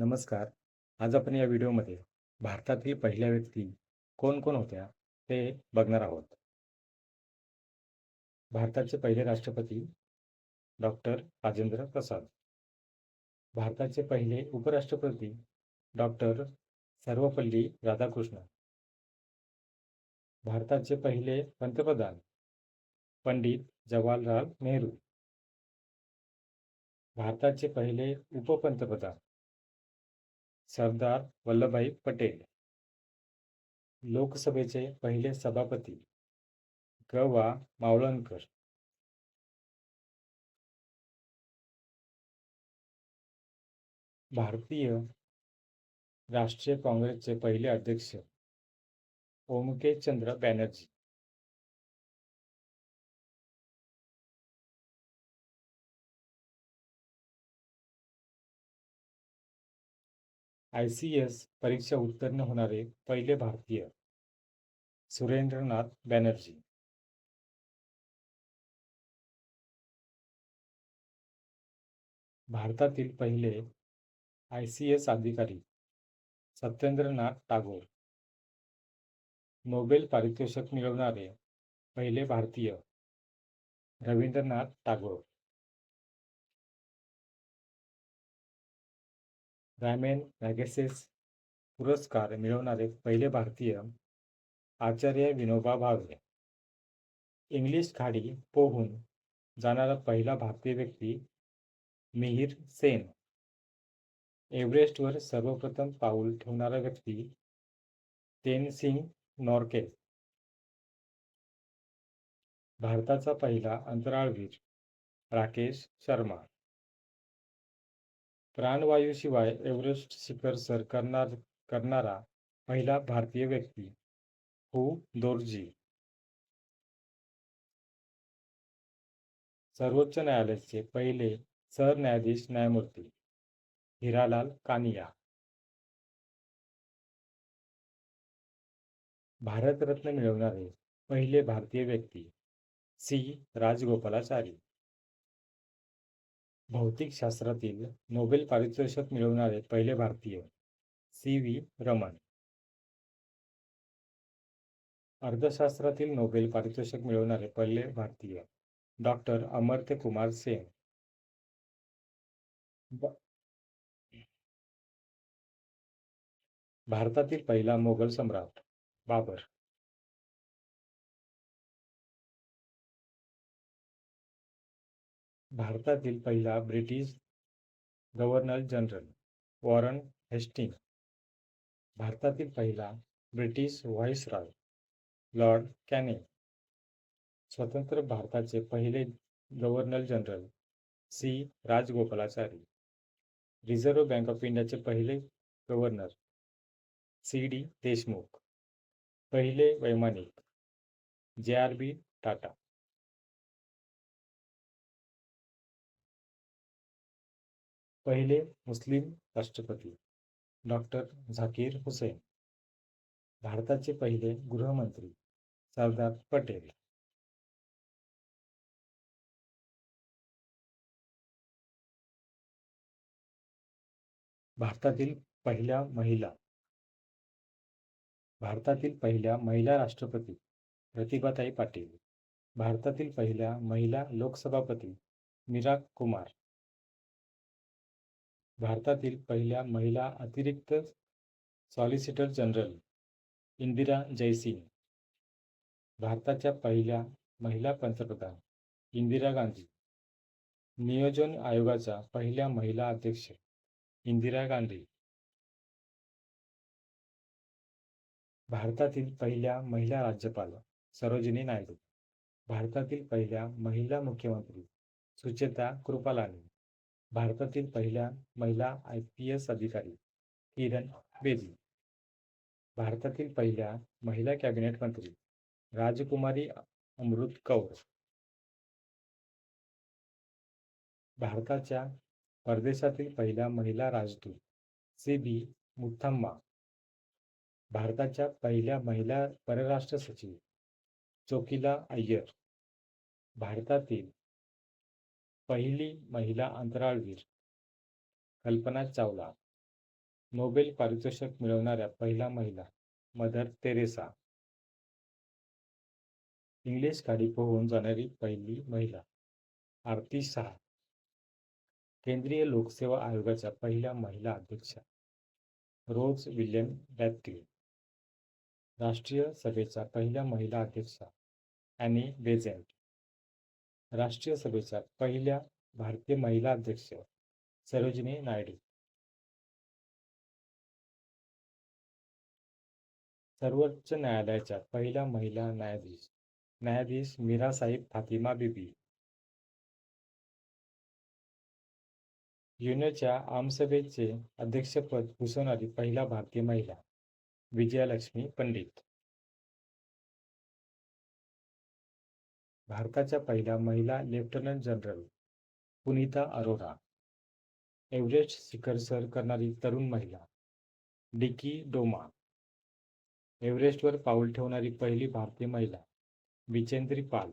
नमस्कार. आज आपण या व्हिडिओमध्ये भारतातील पहिल्या व्यक्ती कोण कोण होत्या ते बघणार आहोत. भारताचे पहिले राष्ट्रपती डॉक्टर राजेंद्र प्रसाद. भारताचे पहिले उपराष्ट्रपती डॉक्टर सर्वपल्ली राधाकृष्ण. भारताचे पहिले पंतप्रधान पंडित जवाहरलाल नेहरू. भारताचे पहिले उपपंतप्रधान सरदार वल्लभभाई पटेल. लोकसभेचे पहिले सभापती ग वा मावळणकर. भारतीय राष्ट्रीय काँग्रेसचे पहिले अध्यक्ष ओमकेशचंद्र बॅनर्जी. आय सी एस परीक्षा उत्तीर्ण होणारे पहिले भारतीय. सुरेंद्रनाथ बॅनर्जी. भारतातील पहिले आय सी एस अधिकारी सत्येंद्रनाथ टागोर. नोबेल पारितोषिक मिळवणारे पहिले भारतीय रवींद्रनाथ टागोर. रॅमेन मॅगेसेस पुरस्कार मिळवणारे पहिले भारतीय आचार्य विनोबा भावे. इंग्लिश खाडी पोहून जाणारा पहिला भारतीय व्यक्ती मिहिर सेन. एव्हरेस्टवर सर्वप्रथम पाऊल ठेवणारा व्यक्ती तेनसिंग नॉर्के. भारताचा पहिला अंतराळवीर राकेश शर्मा. प्राणवायूशिवाय एव्हरेस्ट शिखर सर करणार करणारा पहिला भारतीय व्यक्ती हू दोर्जी. सर्वोच्च न्यायालयाचे पहिले सरन्यायाधीश न्यायमूर्ती हिरालाल कानिया. भारतरत्न मिळवणारे पहिले भारतीय व्यक्ती सी. राजगोपालाचारी. भौतिकशास्त्रातील नोबेल पारितोषिक मिळवणारे पहिले भारतीय सी व्ही रमण अर्थशास्त्रातील नोबेल पारितोषिक मिळवणारे पहिले भारतीय डॉक्टर अमर्त्य कुमार सेन. भारतातील पहिला मोगल सम्राट बाबर. भारतातील पहिला British governor general Warren Hasting. भारतातील पहिला ब्रिटिश व्हाईसरॉय लॉर्ड कॅने स्वतंत्र भारताचे पहिले governor general C. Rajagopalachari. Reserve bank of इंडियाचे पहिले गव्हर्नर सी. डी. देशमुख. पहिले वैमानिक जे. आर. बी. टाटा. पहिले मुस्लिम राष्ट्रपती डॉक्टर झाकीर हुसेन भारताचे पहिले गृहमंत्री सरदार पटेल. भारतातील पहिल्या महिला भारतातील पहिल्या महिला राष्ट्रपती प्रतिभाताई पाटील भारतातील पहिल्या महिला लोकसभापती मीरा कुमार भारतातील पहिल्या महिला अतिरिक्त सॉलिसिटर जनरल इंदिरा जयसिंग. भारताच्या पहिल्या महिला पंतप्रधान इंदिरा गांधी. नियोजन आयोगाच्या पहिल्या महिला अध्यक्ष इंदिरा गांधी. भारतातील पहिल्या महिला राज्यपाल सरोजिनी नायडू. भारतातील पहिल्या महिला मुख्यमंत्री सुचेता कृपालानी. भारतातील पहिल्या महिला आय पी एस अधिकारी किरण बेदी. भारतातील पहिल्या महिला कॅबिनेट मंत्री राजकुमारी अमृत कौर. भारताच्या परदेशातील पहिल्या महिला राजदूत सी बी मुथम्मा. भारताच्या पहिल्या महिला परराष्ट्र सचिव चोकिला अय्यर. भारतातील पहिली महिला अंतराळवीर कल्पना चावला. नोबेल पारितोषिक मिळवणाऱ्या पहिल्या महिला मदर तेरेसा इंग्लिश गाडी पोहून जाणारी पहिली महिला आरती शहा. केंद्रीय लोकसेवा आयोगाच्या पहिल्या महिला अध्यक्षा रोज विल्यम बॅप्टिल राष्ट्रीय सभेच्या पहिल्या महिला अध्यक्षा अॅनी बेझेंट. राष्ट्रीय सभेच्या पहिल्या भारतीय महिला अध्यक्ष सरोजिनी नायडू. सर्वोच्च न्यायालयाच्या पहिल्या महिला न्यायाधीश न्यायाधीश मीरा साहिब फातिमा बीबी. युनेच्या आमसभेचे अध्यक्षपद भूषवणारी पहिला भारतीय महिला विजयालक्ष्मी पंडित. भारताच्या पहिल्या महिला lieutenant general Punita Arora. Everest शिखर सर करणारी तरुण महिला डिकी डोमा. एव्हरेस्टवर पाऊल ठेवणारी पहिली भारतीय महिला विचेंद्री पाल.